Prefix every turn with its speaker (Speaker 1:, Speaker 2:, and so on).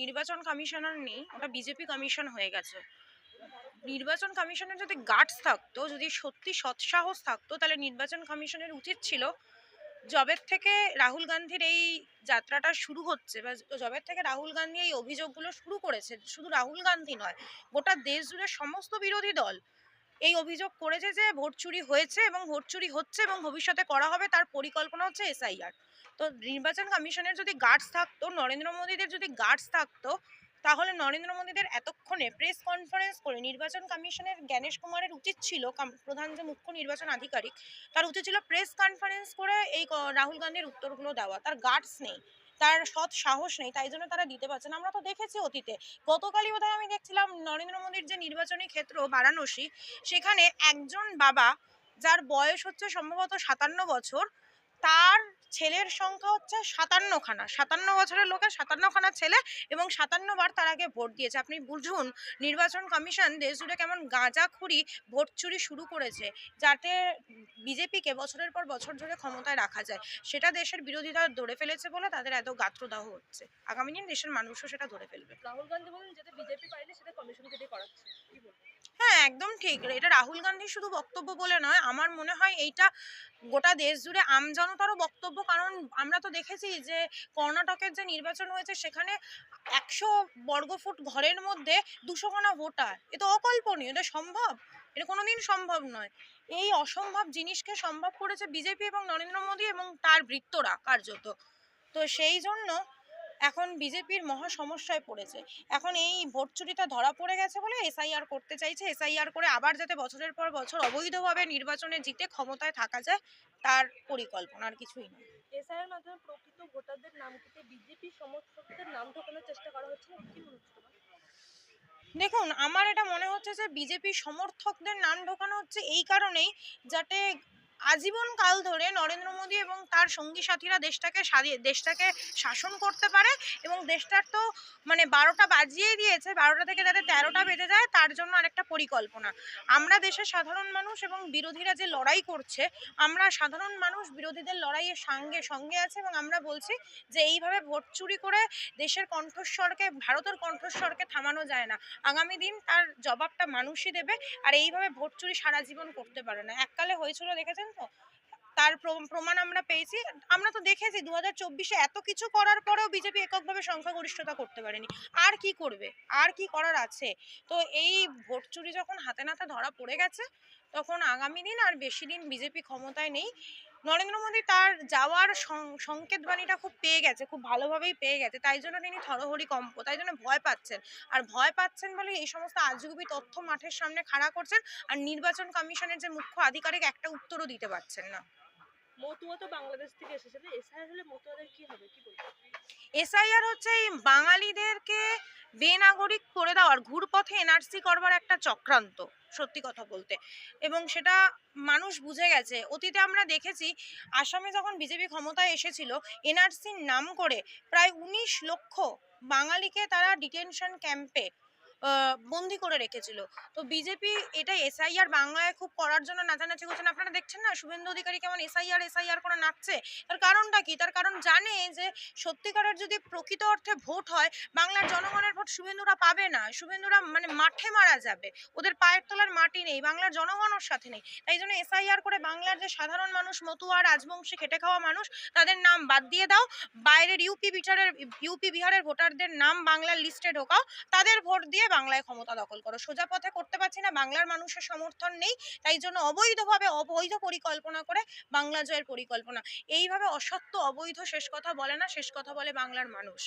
Speaker 1: নির্বাচন কমিশনার নেই ওটা বিজেপি কমিশন হয়ে গেছে। নির্বাচন কমিশনের যদি গার্ডস থাকতো, যদি সত্যি সৎসাহস থাকতো, তাহলে নির্বাচন কমিশনের উচিত ছিল জবের থেকে রাহুল গান্ধীর এই যাত্রাটা শুরু হচ্ছে বা জবের থেকে রাহুল গান্ধী এই অভিযোগগুলো শুরু করেছে। শুধু রাহুল গান্ধী নয়, গোটা দেশ জুড়ে সমস্ত বিরোধী দল এই অভিযোগ করেছে যে ভোট চুরি হয়েছে এবং ভোট চুরি হচ্ছে এবং ভবিষ্যতে করা হবে তার পরিকল্পনা হচ্ছে এসআইআর। তো নির্বাচন কমিশনের যদি গার্ডস থাকতো, নরেন্দ্র মোদীদের যদি গার্ডস থাকতো, তাহলে নরেন্দ্র মোদীদের এতক্ষণে প্রেস কনফারেন্স করে নির্বাচন কমিশনের জ্ঞানেশ কুমারের উচিত ছিল প্রধান যে মুখ্য নির্বাচন আধিকারিক, তার উচিত ছিল প্রেস কনফারেন্স করে এই রাহুল গান্ধীর উত্তরগুলো দেওয়া। তার গার্ডস নেই, তার সৎ সাহস নেই, তাই জন্য তারা দিতে পারছে না। আমরা তো দেখেছি অতীতে, গতকালই বোধহয় আমি দেখছিলাম নরেন্দ্র মোদীর যে নির্বাচনী ক্ষেত্র, বারাণসী, সেখানে একজন বাবা, যার বয়স হচ্ছে সম্ভবত সাতান্ন বছর, তার ছেলের সংখ্যা হচ্ছে সাতান্নখানা। সাতান্ন বছরের লোকের সাতান্নখানা ছেলে এবং সাতান্ন বার তার আগে ভোট দিয়েছে। আপনি বুঝুন, নির্বাচন কমিশন দেশ জুড়ে কেমন গাঁজাখুরি ভোট চুরি শুরু করেছে, যাতে বিজেপিকে বছরের পর বছর ধরে ক্ষমতায় রাখা যায়। সেটা দেশের বিরোধীরা ধরে ফেলেছে বলে তাদের এত গাত্রদাহ হচ্ছে। আগামী দিন দেশের মানুষও সেটা ধরে ফেলবে।
Speaker 2: রাহুল গান্ধী বলেন যেটা বিজেপি পারেনি, সেটা কমিশনকে দিয়ে করাচ্ছে।
Speaker 1: হ্যাঁ একদম ঠিক। এটা রাহুল গান্ধী শুধু বক্তব্য বলে নয়, আমার মনে হয় এইটা গোটা দেশ জুড়ে আমজনতারও বক্তব্য। কারণ আমরা তো দেখেছি যে কর্ণাটকের যে নির্বাচন হয়েছে, সেখানে একশো বর্গফুট ঘরের মধ্যে দুশো খানা ভোটার। এ তো অকল্পনীয়, এটা সম্ভব? এটা কোনোদিন সম্ভব নয়। এই অসম্ভব জিনিসকে সম্ভব করেছে বিজেপি এবং নরেন্দ্র মোদী এবং তার বৃত্তরা কার্যত। তো সেই জন্য এখন বিজেপির মহা সমস্যায় পড়েছে। এখন এই ভোট চুরিটা ধরা পড়ে গেছে বলে এসআইআর করতে চাইছে। এসআইআর করে আবার যাতে বছরের পর বছর অবৈধভাবে নির্বাচনে জিতে ক্ষমতায় থাকা যায় তার পরিকল্পনা আর কিছুই নয়।
Speaker 2: এসআইয়ের মাধ্যমে প্রকৃত ভোটারদের নাম কেটে বিজেপি সমর্থকদের নাম ঢোকানোর চেষ্টা করা হচ্ছে কি মনে হচ্ছে
Speaker 1: দেখুন আমার এটা মনে হচ্ছে যে বিজেপি সমর্থকদের নাম ঢোকানো হচ্ছে এই কারণেই যাতে আজীবন কাল ধরে নরেন্দ্র মোদী এবং তার সঙ্গী সাথীরা দেশটাকে সারিয়ে দেশটাকে শাসন করতে পারে এবং দেশটার তো মানে বারোটা বাজিয়েই দিয়েছে, বারোটা থেকে যাতে তেরোটা বেজে যায়, তার জন্য আরেকটা পরিকল্পনা। আমরা দেশের সাধারণ মানুষ এবং বিরোধীরা যে লড়াই করছে, আমরা সাধারণ মানুষ বিরোধীদের লড়াইয়ের সঙ্গে সঙ্গে আছে এবং আমরা বলছি যে এইভাবে ভোট চুরি করে দেশের কণ্ঠস্বরকে, ভারতের কণ্ঠস্বরকে থামানো যায় না। আগামী দিন তার জবাবটা মানুষই দেবে আর এইভাবে ভোট চুরি সারা জীবন করতে পারে না। এককালে হয়েছিল দেখেছেন তো তার প্রমাণ আমরা পেয়েছি। আমরা তো দেখেছি দু হাজার চব্বিশে এত কিছু করার পরেও বিজেপি এককভাবে সংখ্যাগরিষ্ঠতা করতে পারেনি। আর কি করবে? আর কি করার আছে? তো এই ভোট চুরি যখন হাতে নাতে ধরা পড়ে গেছে, তখন আগামী দিন আর বেশি দিন বিজেপি ক্ষমতায় নেই। নরেন্দ্র মোদী তার যাওয়ার সংকেত সংকেতবাণীটা খুব পেয়ে গেছে, খুব ভালোভাবেই পেয়ে গেছে। তাই জন্য তিনি থরহরি কম্প, তাই জন্য ভয় পাচ্ছেন। আর ভয় পাচ্ছেন বলে এই সমস্ত আজগুবি তথ্য মাঠের সামনে খাড়া করছেন আর নির্বাচন কমিশনের যে মুখ্য আধিকারিক একটা উত্তরও দিতে পারছেন না।
Speaker 2: মতুয়া তো বাংলাদেশ থেকে এসেছে এসআইআর হলে মতুয়াদের কি হবে? কি বলব?
Speaker 1: এসআইআর হচ্ছে এই বাঙালিদেরকে বেনাগরিক করে দেওয়ার ঘুরপথে এনআরসি করবার একটা চক্রান্ত, সত্যি কথা বলতে। এবং সেটা মানুষ বুঝে গেছে। অতীতে আমরা দেখেছি, আসামে যখন বিজেপি ক্ষমতায় এসেছিল এনআরসির নাম করে প্রায় উনিশ লক্ষ বাঙালিকে তারা ডিটেনশন ক্যাম্পে বন্দি করে রেখেছিল। তো বিজেপি এটা এসআইআর বাংলায় খুব করার জন্য নাচানাচি করছেন আপনারা দেখছেন না? শুভেন্দু অধিকারী কেমন এসআইআর এসআইআর করে নাচছে? তার কারণটা কি? তার কারণ জানে যে সত্যিকারের যদি প্রকৃত অর্থে ভোট হয়, বাংলার জনগণের ভোট শুভেন্দুরা পাবে না। শুভেন্দুরা মানে মাঠে মারা যাবে। ওদের পায়ের তলার মাটি নেই। বাংলার জনগণের সাথে নেই। তাই জন্য এসআইআর করে বাংলার যে সাধারণ মানুষ, মতুয়া, রাজবংশী, খেটে খাওয়া মানুষ, তাদের নাম বাদ দিয়ে দাও। বাইরের ইউপি বিহারের ইউপি বিহারের ভোটারদের নাম বাংলার লিস্টে ঢোকাও। তাদের ভোট দিয়ে বাংলায় ক্ষমতা দখল করো। সোজা পথে করতে পারছি না, বাংলার মানুষের সমর্থন নেই, তাই জন্য অবৈধভাবে অবৈধ পরিকল্পনা করে বাংলা জয়ের পরিকল্পনা। এইভাবে অসত্য, অবৈধ শেষ কথা বলে না, শেষ কথা বলে বাংলার মানুষ।